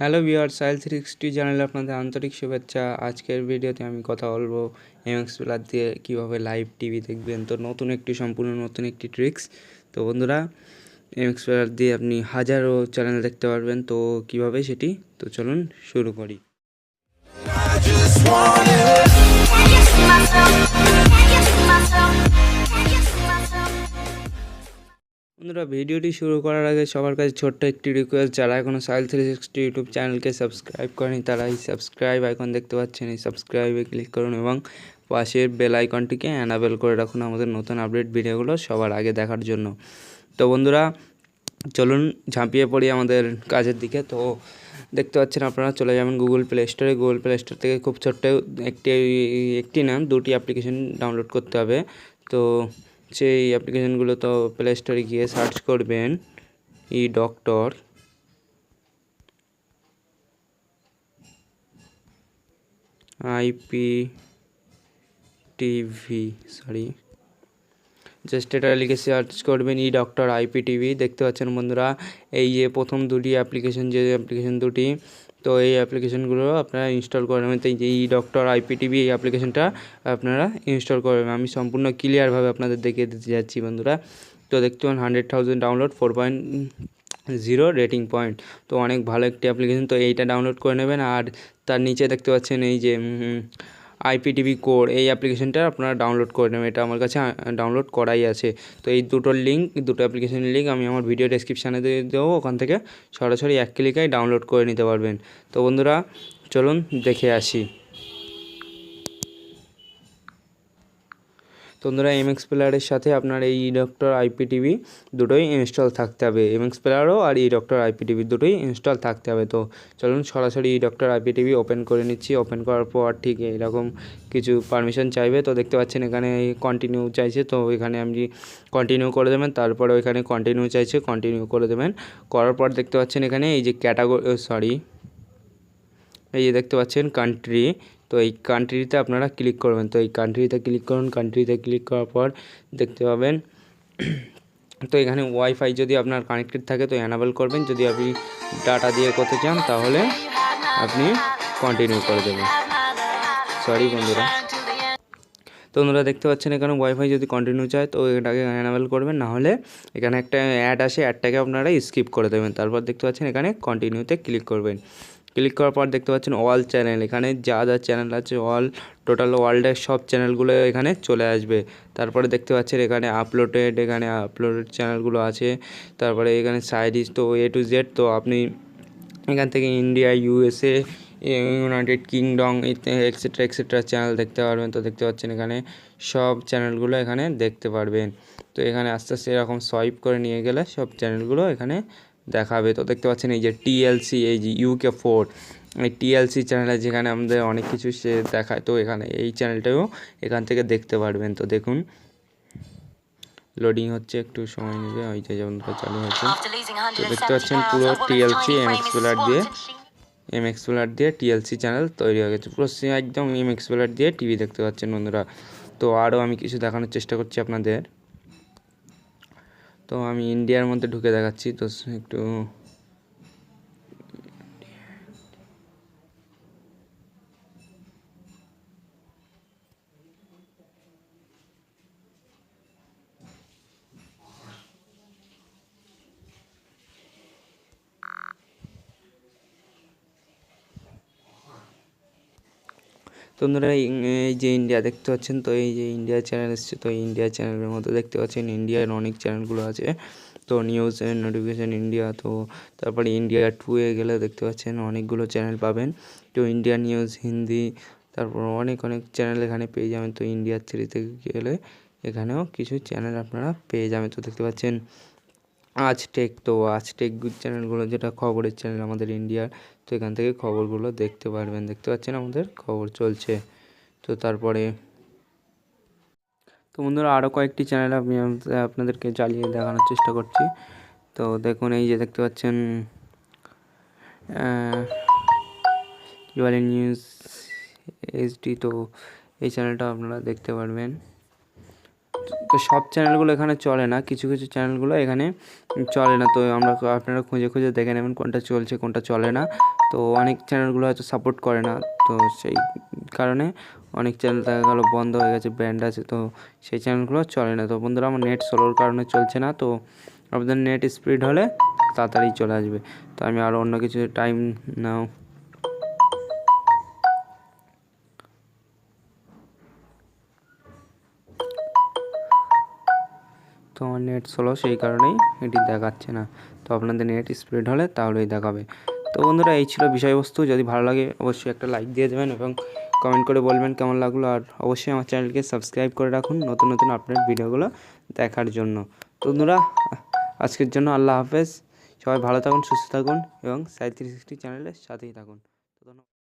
Hello বিয়ার সাইল sixty চ্যানেলে আপনাদের আন্তরিক শুভেচ্ছা। আজকের ভিডিওতে আমি কথা বলব এমএক্স প্লাস দিয়ে কীভাবে লাইভ টিভি দেখবেন। তো নতুন একটি, সম্পূর্ণ নতুন একটি ট্রিক্স। তো বন্ধুরা, এমএক্স প্লাস দিয়ে আপনি হাজারো চ্যানেল দেখতে পারবেন। তো কীভাবে সেটি? তো চলুন শুরু করি। বন্ধুরা, ভিডিওটি শুরু করার আগে সবার কাছে ছোট্ট একটি রিকোয়েস্ট যারা এখনও সাইল থ্রি সিক্সটি ইউটিউব চ্যানেলকে সাবস্ক্রাইব করেনি তারা এই সাবস্ক্রাইব আইকন দেখতে পাচ্ছেন। এই সাবস্ক্রাইবে ক্লিক করুন এবং পাশের বেল আইকনটিকে অ্যানাবেল করে রাখুন আমাদের নতুন আপডেট ভিডিওগুলো সবার আগে দেখার জন্য। তো বন্ধুরা, চলুন ঝাঁপিয়ে পড়ি আমাদের কাজের দিকে। তো দেখতে পাচ্ছেন আপনারা, চলে যাবেন গুগল প্লে স্টোরে গুগল প্লে স্টোর থেকে খুব ছোট্ট একটি একটি না, দুটি অ্যাপ্লিকেশন ডাউনলোড করতে হবে। তো সেই অ্যাপ্লিকেশানগুলো তো প্লে স্টোরে গিয়ে সার্চ করবেন e doctor IP TV sorry just এটা লিখে সার্চ করবেন ই ডক্টর আইপি টিভি দেখতে পাচ্ছেন বন্ধুরা। এই যে প্রথম দুটি অ্যাপ্লিকেশন যে অ্যাপ্লিকেশন দুটি, তো এই অ্যাপ্লিকেশনগুলো আপনারা ইনস্টল করে নেবেন। তো এই ডক্টর আইপি টিভি এই অ্যাপ্লিকেশনটা আপনারা ইনস্টল করবেন আমি সম্পূর্ণ ক্লিয়ারভাবে আপনাদের দেখিয়ে দিতে যাচ্ছি বন্ধুরা। তো দেখতে পান hundred thousand download four point zero rating point তো অনেক ভালো একটি অ্যাপ্লিকেশন তো এইটা ডাউনলোড করে নেবেন। আর তার নিচে দেখতে পাচ্ছেন এই যে আইপিটিভি কোর এই অ্যাপ্লিকেশনটা আপনারা ডাউনলোড করে নেবেন। এটা আমার কাছে ডাউনলোড করাই আছে। তো এই দুটোর লিঙ্ক দুটো অ্যাপ্লিকেশনের লিঙ্ক আমি আমার ভিডিও ডেসক্রিপশানে দিয়ে দেবো। ওখান থেকে সরাসরি এক ক্লিকায় ডাউনলোড করে নিতে পারবেন। তো বন্ধুরা, চলুন দেখে আসি। তো বন্ধুরা এমএক্স প্লেয়ারের সাথে আপনার এই ডক্টর আইপিটিভি দুটোই ইনস্টল থাকতে হবে। এমএক্স প্লেয়ারও আর ই ডক্টর আইপিটিভি দুটোই ইনস্টল থাকতে হবে। তো চলুন সরাসরি ই ডক্টর আইপিটিভি ওপেন করে নিচ্ছি। ওপেন করার পর ঠিক এরকম কিছু পারমিশন চাইবে। তো দেখতে পাচ্ছেন এখানে কন্টিনিউ চাইছে। তো এখানে আপনি কন্টিনিউ করে দেবেন। তারপরে ওইখানে কন্টিনিউ চাইছে। কন্টিনিউ করে দেবেন। করার পর দেখতে পাচ্ছেন এখানে এই যে ক্যাটাগরি সরি এই যে দেখতে পাচ্ছেন কান্ট্রি তো এই কান্ট্রিতে আপনারা ক্লিক করবেন। তো এই কান্ট্রিতে ক্লিক করুন। কান্ট্রিতে ক্লিক করার পর দেখতে পাবেন। তো এখানে ওয়াইফাই যদি আপনার কানেক্টেড থাকে, তো অ্যানাবেল করবেন। যদি আপনি ডাটা দিয়ে করতে চান, তাহলে আপনি কন্টিনিউ করে দেবেন। সরি বন্ধুরা। তো বন্ধুরা, দেখতে পাচ্ছেন এখানে ওয়াইফাই যদি কন্টিনিউ চায়, তো এটাকে অ্যানাবেল করবেন। না হলে এখানে একটা অ্যাড আসে অ্যাডটাকে আপনারা স্কিপ করে দেবেন। তারপর দেখতে পাচ্ছেন এখানে কন্টিনিউতে ক্লিক করবেন। ক্লিক করার পর দেখতে পাচ্ছেন অল চ্যানেল এখানে যা যা চ্যানেল আছে অল টোটাল ওয়ার্ল্ডের সব চ্যানেলগুলো এখানে চলে আসবে। তারপরে দেখতে পাচ্ছেন এখানে আপলোডেড এখানে আপলোডেড চ্যানেলগুলো আছে। তারপরে এখানে সাইডিস তো এ টু জেড তো আপনি এখান থেকে India USA United Kingdom etcetera etcetera channel দেখতে পারবেন। তো দেখতে পাচ্ছেন এখানে সব চ্যানেলগুলো এখানে দেখতে পারবেন। তো এখানে আস্তে আস্তে এরকম সোয়াইপ করে নিয়ে গেলে সব চ্যানেলগুলো এখানে দেখাবে। তো দেখতে পাচ্ছেন এই যে টিএলসি এই যে ইউকে ফোর এই টিএলসি চ্যানেলে যেখানে আমাদের অনেক কিছু সে দেখায় তো এখানে এই চ্যানেলটাও এখান থেকে দেখতে পারবেন। তো দেখুন লোডিং হচ্ছে একটু সময় নেবে ওই যে যেমন চালু হয়েছে। তো দেখতে পাচ্ছেন পুরো TLC tiny M frame X is player দিয়ে swamped এম এক্স প্লার দিয়ে টিএলসি চ্যানেল তৈরি হয়ে গেছে। পুরো একদম এম এক্স প্লার দিয়ে টিভি দেখতে পাচ্ছেন বন্ধুরা। তো আরও আমি কিছু দেখানোর চেষ্টা করছি আপনাদের। তো আমি ইন্ডিয়ার মধ্যে ঢুকে দেখাচ্ছি তো একটু তো বন্ধুরা, এই যে ইন্ডিয়া দেখতে পাচ্ছেন তো, এই যে ইন্ডিয়া চ্যানেল এসছে তো, এই ইন্ডিয়া চ্যানেলের মধ্যে দেখতে পাচ্ছেন ইন্ডিয়ার অনেক চ্যানেলগুলো আছে। তো নিউজ অ্যান্ড নোটিফিকেশান ইন্ডিয়া তো তারপরে ইন্ডিয়া টু এ গেলে দেখতে পাচ্ছেন অনেকগুলো চ্যানেল পাবেন। তো ইন্ডিয়া নিউজ হিন্দি তারপর অনেক অনেক চ্যানেল এখানে পেয়ে যাবেন। তো ইন্ডিয়া থ্রিতে গেলে এখানেও কিছু চ্যানেল আপনারা পেয়ে যাবেন। তো দেখতে পাচ্ছেন আজ টেক তো আজ টেক চ্যানেলগুলো যেটা খবরের চ্যানেল আমাদের ইন্ডিয়ার তো এখান থেকে খবরগুলো দেখতে পারবেন। দেখতে পাচ্ছেন আমাদের? খবর চলছে। তো তারপরে তো বন্ধুরা আরও কয়েকটি চ্যানেল আমি আপনাদেরকে চালিয়ে দেখানোর চেষ্টা করছি। তো দেখুন, এই যে দেখতে পাচ্ছেন বলে নিউজ এইচডি তো এই চ্যানেলটা আপনারা দেখতে পারবেন। তো সব চ্যানেলগুলো এখানে চলে না, কিছু কিছু চ্যানেলগুলো এখানে চলে না। তো আমরা আপনারা খুঁজে খুঁজে দেখে নেবেন কোনটা চলছে, কোনটা চলে না। তো অনেক চ্যানেলগুলো হয়তো সাপোর্ট করে না, তো সেই কারণে অনেক চ্যানেল দেখা গেলো বন্ধ হয়ে গেছে ব্যান্ড আছে, তো সেই চ্যানেলগুলো চলে না। তো বন্ধুরা, আমার নেট স্লোর কারণে চলছে না, তো আপনাদের নেট স্পিড হলে তাড়াতাড়ি চলে আসবে। তো আমি আরও অন্য কিছু টাইম নাও তো আমার নেট স্লো সেই কারণেই এটি দেখাচ্ছে না। তো আপনাদের নেট স্পিড হলে তাহলেই দেখাবে। তো বন্ধুরা, এই ছিল বিষয়বস্তু। যদি ভালো লাগে, অবশ্যই একটা লাইক দিয়ে দেবেন এবং কমেন্ট করে বলবেন কেমন লাগল। আর অবশ্যই আমার চ্যানেলকে সাবস্ক্রাইব করে রাখুন নতুন নতুন আপডেট ভিডিওগুলো দেখার জন্য। তো বন্ধুরা, আজকের জন্য আল্লাহ হাফেজ। সবাই ভালো থাকুন, সুস্থ থাকুন এবং সাই থ্রি সিক্সটি চ্যানেলের সাথেই থাকুন।